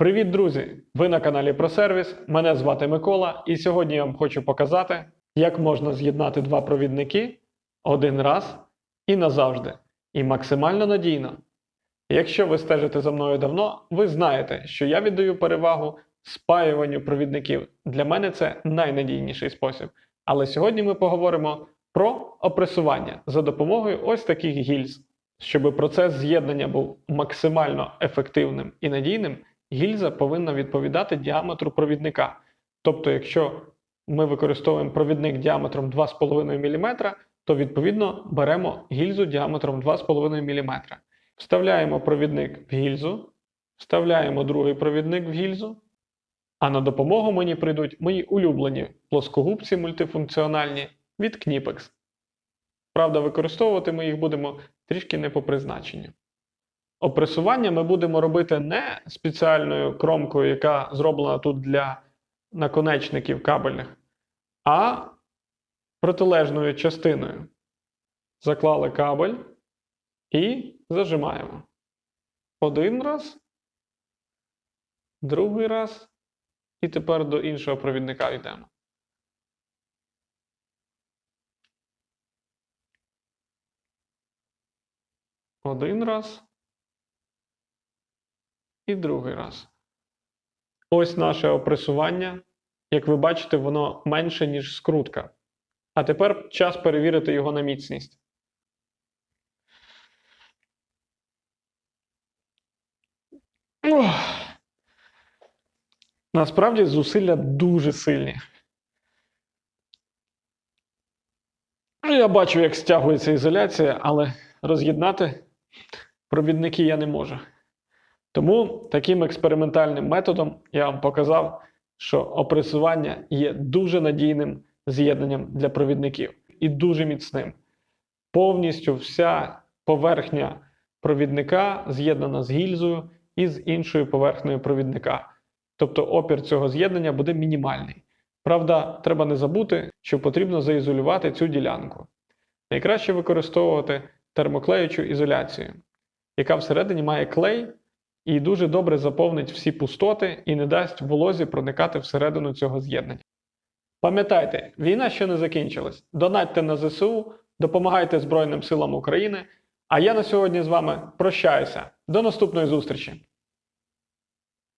Привіт, друзі! Ви на каналі про сервіс. Мене звати Микола, і сьогодні я вам хочу показати, як можна з'єднати два провідники один раз і назавжди, і максимально надійно. Якщо ви стежите за мною давно, ви знаєте, що я віддаю перевагу спаюванню провідників. Для мене це найнадійніший спосіб. Але сьогодні ми поговоримо про опресування за допомогою ось таких гільз. Щоб процес з'єднання був максимально ефективним і надійним, гільза повинна відповідати діаметру провідника. Тобто, якщо ми використовуємо провідник діаметром 2,5 мм, то відповідно беремо гільзу діаметром 2,5 мм. Вставляємо провідник в гільзу, вставляємо другий провідник в гільзу, а на допомогу мені прийдуть мої улюблені плоскогубці мультифункціональні від Knipex. Правда, використовувати ми їх будемо трішки не по призначенню. Опресування ми будемо робити не спеціальною кромкою, яка зроблена тут для наконечників кабельних, а протилежною частиною. Заклали кабель і зажимаємо. Один раз, другий раз, і тепер до іншого провідника йдемо. Один раз. І другий раз. Ось наше опресування. Як ви бачите, воно менше, ніж скрутка. А тепер час перевірити його на міцність. Ох. Насправді зусилля дуже сильні. Ну, Я бачу, як стягується ізоляція, але роз'єднати провідники я не можу. Тому таким експериментальним методом я вам показав, що опресування є дуже надійним з'єднанням для провідників і дуже міцним. Повністю вся поверхня провідника з'єднана з гільзою і з іншою поверхнею провідника. Тобто опір цього з'єднання буде мінімальний. Правда, треба не забути, що потрібно заізолювати цю ділянку. Найкраще використовувати термоклеючу ізоляцію, яка всередині має клей і дуже добре заповнить всі пустоти і не дасть волозі проникати всередину цього з'єднання. Пам'ятайте, війна ще не закінчилась. Донатьте на ЗСУ, допомагайте Збройним силам України. А я на сьогодні з вами прощаюся. До наступної зустрічі!